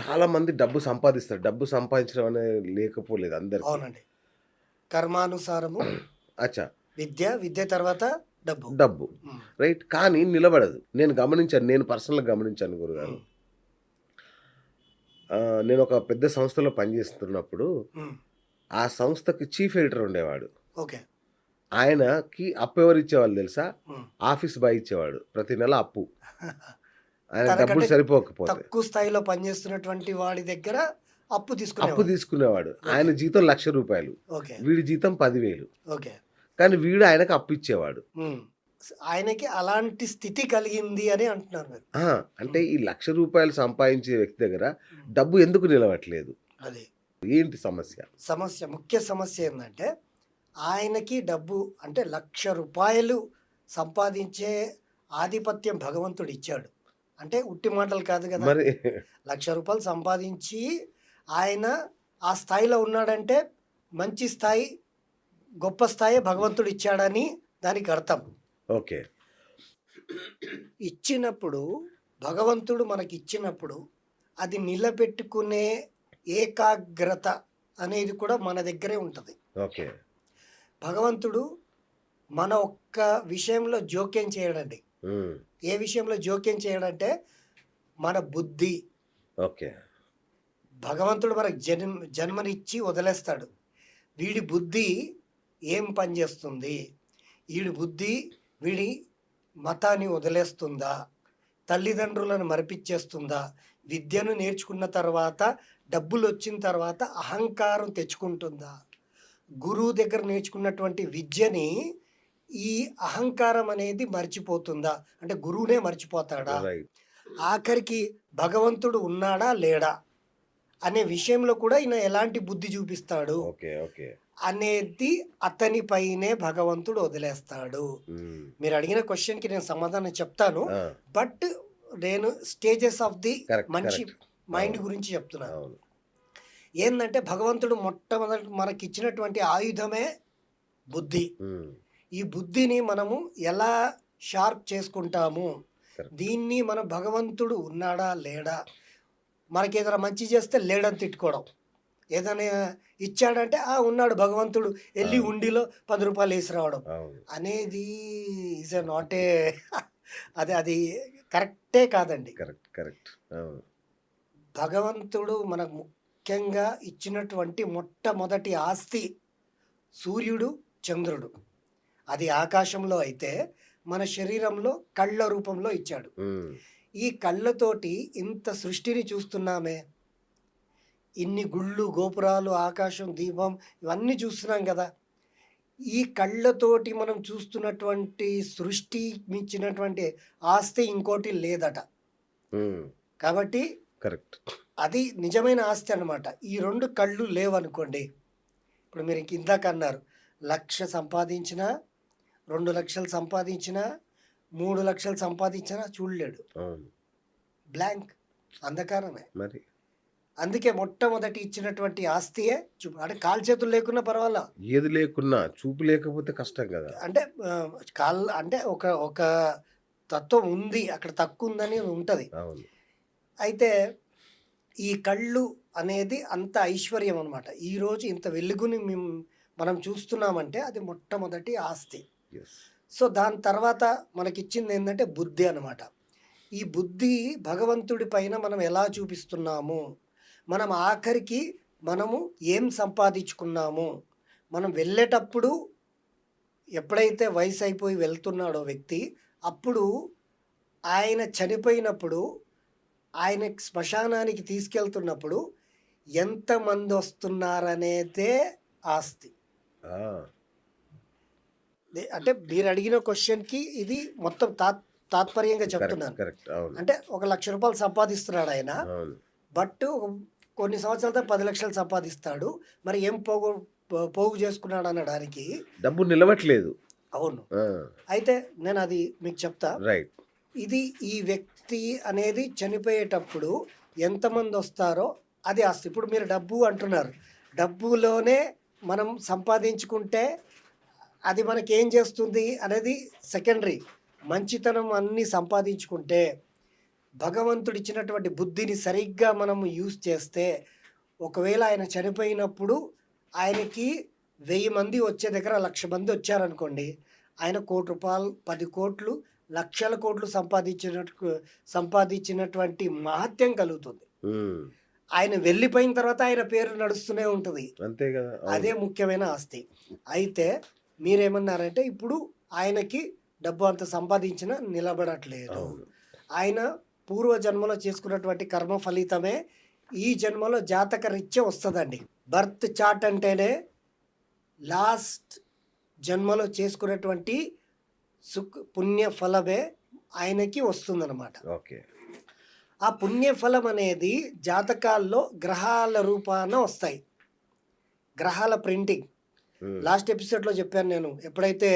చాలా మంది డబ్బు సంపాదిస్తారు. డబ్బు సంపాదించడం అనేది లేకపోలేదు అందరికి. అవునండి. కర్మానుసారము అచ్చా. విద్య విద్య తర్వాత డబ్బు. డబ్బు. రైట్. కానీ నిలబడదు. నేను గమనించాను నేను పర్సనల్గా గమనించాను గురుగారు. నేను ఒక పెద్ద సంస్థలో పనిచేస్తున్నప్పుడు ఆ సంస్థకి చీఫ్ ఎడిటర్ ఉండేవాడు. ఓకే. ఆయనకి అప్పు ఎవరు ఇచ్చేవాళ్ళు తెలుసా. ఆఫీస్ బాయ్ ఇచ్చేవాడు. ప్రతి నెల అప్పు. డబ్బులు సరిపోకపోతే. తక్కువ స్థాయిలో పనిచేస్తున్నటువంటి వాడి దగ్గర అప్పు అప్పు తీసుకునే తీసుకునేవాడు ఆయన జీతం లక్ష రూపాయలు. వీడి జీతం పదివేలు. ఓకే. కానీ వీడు ఆయనకు అప్పు ఇచ్చేవాడు. ఆయనకి అలాంటి స్థితి కలిగింది అని అంటున్నారు అంటే ఈ లక్ష రూపాయలు సంపాదించే వ్యక్తి దగ్గర డబ్బు ఎందుకు నిలవట్లేదు? అది. ఏంటి సమస్య? సమస్య ముఖ్య సమస్య ఏంటంటే ఆయనకి డబ్బు అంటే లక్ష రూపాయలు సంపాదించే ఆధిపత్యం భగవంతుడు ఇచ్చాడు. అంటే ఉట్టి మాటలు కాదు కదా. మరి లక్ష రూపాయలు సంపాదించి ఆయన ఆ స్థాయిలో ఉన్నాడంటే మంచి స్థాయి గొప్ప స్థాయి భగవంతుడు ఇచ్చాడని దానికి అర్థం. ఓకే. ఇచ్చినప్పుడు భగవంతుడు మనకి ఇచ్చినప్పుడు అది నిలబెట్టుకునే ఏకాగ్రత అనేది కూడా మన దగ్గరే ఉంటుంది. ఓకే. భగవంతుడు మన ఒక్క విషయంలో జోక్యం చేయడండి. ఏ విషయంలో జోక్యం చేయడంటే మన బుద్ధి. ఓకే. భగవంతుడు మనకు జన్మ జన్మనిచ్చి వదిలేస్తాడు. వీడి బుద్ధి ఏం పనిచేస్తుంది వీడి బుద్ధి వీడి మతాన్ని వదిలేస్తుందా? తల్లిదండ్రులను మరిపించేస్తుందా విద్యను నేర్చుకున్న తర్వాత డబ్బులు వచ్చిన తర్వాత అహంకారం తెచ్చుకుంటుందా? గురువు దగ్గర నేర్చుకున్నటువంటి విద్యని ఈ అహంకారం అనేది మర్చిపోతుందా? అంటే గురువునే మర్చిపోతాడా? ఆఖరికి భగవంతుడు ఉన్నాడా లేడా? అనే విషయంలో కూడా ఈయన ఎలాంటి బుద్ధి చూపిస్తాడు? Okay okay. అనేది అతని పైనే భగవంతుడు వదిలేస్తాడు. ఉమ్, మీరు అడిగిన క్వశ్చన్కి నేను సమాధానం చెప్తాను. బట్ నేను stages of the correct. Mind. గురించి చెప్తున్నాను ఏంటంటే భగవంతుడు మొట్టమొదటి మనకి ఇచ్చినటువంటి ఆయుధమే బుద్ధి. ఉమ్, ఈ బుద్ధిని మనము ఎలా షార్ప్ చేసుకుంటాము. దీన్ని మన భగవంతుడు ఉన్నాడా లేడా? మనకి ఏదైనా మంచి చేస్తే లేడని తిట్టుకోవడం. ఏదైనా ఇచ్చాడంటే ఆ ఉన్నాడు భగవంతుడు. వెళ్ళి. ఉండిలో పది రూపాయలు వేసి రావడం. అనేది ఈజ్ నాట్ ఏ అది అది కరెక్టే కాదండి. Correct correct. భగవంతుడు మనకు ముఖ్యంగా ఇచ్చినటువంటి మొట్టమొదటి ఆస్తి సూర్యుడు చంద్రుడు. అది ఆకాశంలో అయితే మన శరీరంలో కళ్ళ రూపంలో ఇచ్చాడు. ఈ కళ్ళతోటి ఇంత సృష్టిని చూస్తున్నామే. ఇన్ని గుళ్ళు గోపురాలు ఆకాశం దీపం ఇవన్నీ చూస్తున్నాం కదా. ఈ కళ్ళతోటి మనం చూస్తున్నటువంటి సృష్టి మించినటువంటి ఆస్తి ఇంకోటి లేదట. కాబట్టి కరెక్ట్. అది నిజమైన ఆస్తి అన్నమాట. ఈ రెండు కళ్ళు లేవనుకోండి. ఇప్పుడు మీరు ఇంక ఇందాక అన్నారు లక్ష సంపాదించినా రెండు లక్షలు సంపాదించినా మూడు లక్షలు సంపాదించినా చూడలేడు. బ్లాంక్. అంధకారమే. మరి? అందుకే మొట్టమొదటి ఇచ్చినటువంటి ఆస్తియే చూ అంటే కాలు చేతులు లేకున్నా పర్వాలా? ఏది లేకున్నా చూపు లేకపోతే కష్టం కదా. అంటే కాల్ అంటే ఒక ఒక తత్వం ఉంది అక్కడ తక్కువ ఉందని ఉంటుంది అయితే ఈ కళ్ళు అనేది అంత ఐశ్వర్యం అనమాట ఈరోజు ఇంత వెలుగుని మేము- మనం చూస్తున్నామంటే అది మొట్టమొదటి ఆస్తి. సో దాని తర్వాత మనకిచ్చింది ఏంటంటే బుద్ధి అనమాట ఈ బుద్ధి భగవంతుడి పైన మనం ఎలా చూపిస్తున్నాము? మనం ఆఖరికి మనము ఏం సంపాదించుకున్నాము? మనం వెళ్ళేటప్పుడు ఎప్పుడైతే వయసు అయిపోయి వెళ్తున్నాడో వ్యక్తి అప్పుడు ఆయన చనిపోయినప్పుడు ఆయన శ్మశానానికి తీసుకెళ్తున్నప్పుడు ఎంతమంది వస్తున్నారనేదే ఆస్తి అంటే మీరు అడిగిన క్వశ్చన్కి ఇది మొత్తం తాత్ తాత్పర్యంగా చెప్తున్నాను. అంటే ఒక లక్ష రూపాయలు సంపాదిస్తున్నాడు ఆయన. బట్ కొన్ని సంవత్సరాలతో పది లక్షలు సంపాదిస్తాడు. మరి ఏం పోగు పోగు చేసుకున్నాడు అనడానికి డబ్బు నిలవట్లేదు. అవును. అయితే నేను అది మీకు చెప్తా. రైట్. ఇది ఈ వ్యక్తి అనేది చనిపోయేటప్పుడు ఎంతమంది వస్తారో అది ఆస్తి. ఇప్పుడు మీరు డబ్బు అంటున్నారు. డబ్బులోనే మనం సంపాదించుకుంటే అది మనకి ఏం చేస్తుంది అనేది సెకండరీ మంచితనం అన్నీ సంపాదించుకుంటే భగవంతుడు ఇచ్చినటువంటి బుద్ధిని సరిగ్గా మనం యూజ్ చేస్తే ఒకవేళ ఆయన చనిపోయినప్పుడు ఆయనకి వెయ్యి మంది వచ్చే దగ్గర లక్ష మంది వచ్చారనుకోండి ఆయన కోటి రూపాయలు పది కోట్లు లక్షల కోట్లు సంపాదించినట్టు సంపాదించినటువంటి మహత్యం కలుగుతుంది. ఆయన వెళ్ళిపోయిన తర్వాత ఆయన పేరు నడుస్తూనే ఉంటుంది. అంతే కదా. అదే ముఖ్యమైన ఆస్తి. అయితే మీరేమన్నారంటే ఇప్పుడు ఆయనకి డబ్బు అంత సంపాదించిన నిలబడట్లేదు. ఆయన పూర్వ జన్మలో చేసుకున్నటువంటి కర్మ ఫలితమే ఈ జన్మలో జాతక రీత్యా వస్తుందండి. బర్త్ చార్ట్ అంటేనే లాస్ట్ జన్మలో చేసుకున్నటువంటి సుఖ పుణ్య ఫలమే ఆయనకి వస్తుందన్నమాట. ఓకే. ఆ పుణ్యఫలం అనేది జాతకాల్లో గ్రహాల రూపాన వస్తాయి. గ్రహాల ప్రింటింగ్. లాస్ట్ ఎపిసోడ్లో చెప్పాను నేను. ఎప్పుడైతే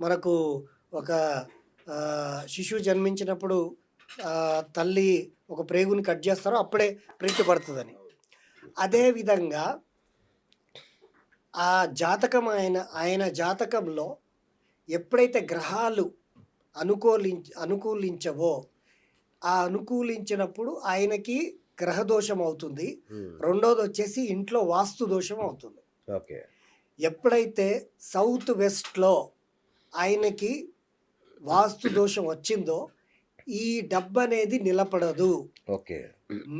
మనకు ఒక శిశువు జన్మించినప్పుడు తల్లి ఒక ప్రేగుని కట్ చేస్తారో అప్పుడే ప్రింట్ పడుతుందని. అదేవిధంగా ఆ జాతకం ఆయన ఆయన జాతకంలో ఎప్పుడైతే గ్రహాలు అనుకూలించ అనుకూలించవో ఆ అనుకూలించినప్పుడు ఆయనకి గ్రహ దోషం అవుతుంది. రెండోది వచ్చేసి ఇంట్లో వాస్తు దోషం అవుతుంది. ఓకే. ఎప్పుడైతే సౌత్ వెస్ట్లో ఆయనకి వాస్తు దోషం వచ్చిందో ఈ డబ్బు అనేది నిలబడదు. ఓకే.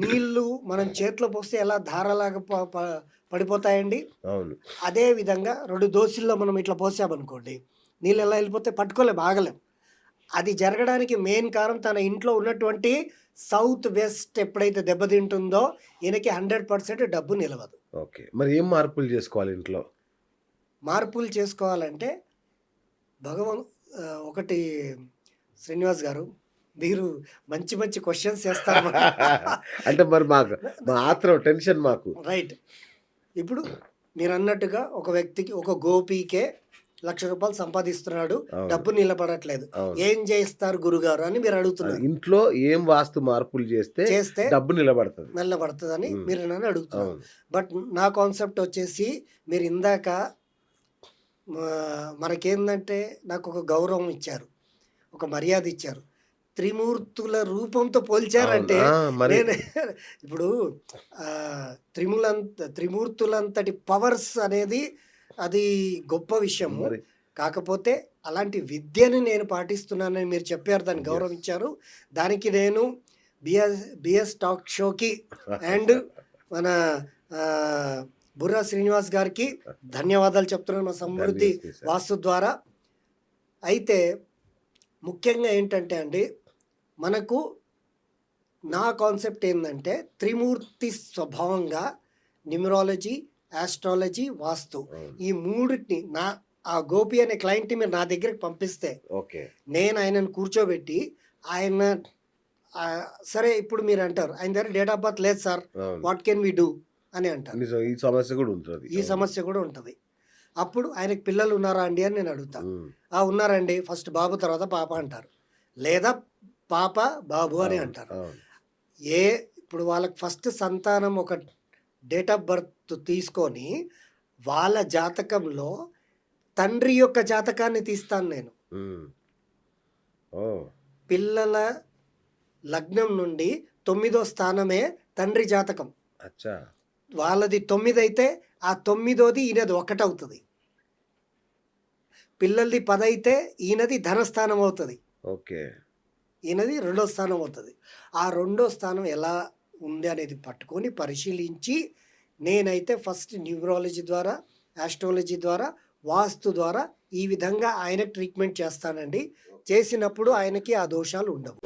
నీళ్ళు మనం చేతిలో పోస్తే ఎలా ధారలాగా పడిపోతాయండి? అవును. అదే విధంగా రెండు దోశల్లో మనం ఇట్లా పోసామనుకోండి నీళ్ళు ఎలా వెళ్ళిపోతే పట్టుకోలేం ఆగలేం. అది జరగడానికి మెయిన్ కారణం తన ఇంట్లో ఉన్నటువంటి సౌత్ వెస్ట్ ఎప్పుడైతే దెబ్బతింటుందో ఈయనకి హండ్రెడ్ పర్సెంట్ డబ్బు నిలవదు. ఓకే. మరి ఏం మార్పులు చేసుకోవాలి ఇంట్లో? మార్పులు చేసుకోవాలంటే భగవాన్ ఒకటి శ్రీనివాస్ గారు మీరు మంచి మంచి క్వశ్చన్స్ చేస్తారు అంటే మరి మాకు మా ఆత్రం టెన్షన్ మాకు. రైట్ ఇప్పుడు మీరు అన్నట్టుగా ఒక వ్యక్తికి ఒక గోపికే లక్ష రూపాయలు సంపాదిస్తున్నాడు. డబ్బు నిలబడట్లేదు. ఏం చేస్తారు గురుగారు అని మీరు అడుగుతున్నారు. ఇంట్లో ఏం వాస్తు మార్పులు చేస్తే చేస్తే డబ్బు నిలబడుతుంది. నిలబడుతుందని ఉమ్. మీరు నన్ను అడుగుతున్నారు. బట్ నా కాన్సెప్ట్ వచ్చేసి మీరు ఇందాక మనకేందంటే నాకు ఒక గౌరవం ఇచ్చారు. ఒక మర్యాద ఇచ్చారు. త్రిమూర్తుల రూపంతో పోల్చారంటే నేను ఇప్పుడు త్రిములంత త్రిమూర్తులంతటి పవర్స్ అనేది అది గొప్ప విషయము. కాకపోతే అలాంటి విద్యని నేను పాటిస్తున్నానని మీరు చెప్పారు దాన్ని. గౌరవించారు దానికి నేను బిఎస్ బిఎస్ టాక్ షోకి అండ్ మన బుర్రా శ్రీనివాస్ గారికి ధన్యవాదాలు చెప్తున్నాను మా సమృద్ధి. వాస్తు ద్వారా అయితే ముఖ్యంగా ఏంటంటే అండి మనకు నా కాన్సెప్ట్ ఏంటంటే త్రిమూర్తి స్వభావంగా న్యూమరాలజీ ఆస్ట్రాలజీ వాస్తు. ఈ మూడింటిని నా ఆ గోపి అనే క్లయింట్ని మీరు నా దగ్గరికి పంపిస్తే ఓకే నేను ఆయనను కూర్చోబెట్టి ఆయన సరే ఇప్పుడు మీరు అంటారు ఆయన దగ్గర డేట్ ఆఫ్ బర్త్ లేదు sir. What can we do అని అంటారు. నిజం, ఈ సమస్య కూడా ఉంటుంది. ఈ సమస్య కూడా ఉంటుంది. అప్పుడు ఆయనకి పిల్లలు ఉన్నారా అండి అని నేను అడుగుతా. ఉమ్, ఆ ఉన్నారండి. ఫస్ట్ బాబు తర్వాత పాప అంటారు. లేదా పాప బాబు అని అంటారు. ఏ ఇప్పుడు వాళ్ళకి ఫస్ట్ సంతానం ఒక డేట్ ఆఫ్ బర్త్ తీసుకొని వాళ్ళ జాతకంలో తండ్రి యొక్క జాతకాన్ని తీస్తాను నేను. పిల్లల లగ్నం నుండి తొమ్మిదో స్థానమే తండ్రి జాతకం. అచ్చా. వాళ్ళది తొమ్మిది అయితే ఆ తొమ్మిదోది ఈయనది ఒకటవుతుంది. పిల్లలది పది అయితే ఈయనది ధనస్థానం అవుతుంది ఓకే. ఈయనది రెండో స్థానం అవుతుంది ఆ రెండో స్థానం ఎలా ఉంది అనేది పట్టుకొని పరిశీలించి నేనైతే ఫస్ట్ న్యూమరాలజీ ద్వారా ఆస్ట్రాలజీ ద్వారా వాస్తు ద్వారా ఈ విధంగా ఆయన ట్రీట్మెంట్ చేస్తానండి. చేసినప్పుడు ఆయనకి ఆ దోషాలు ఉండవు.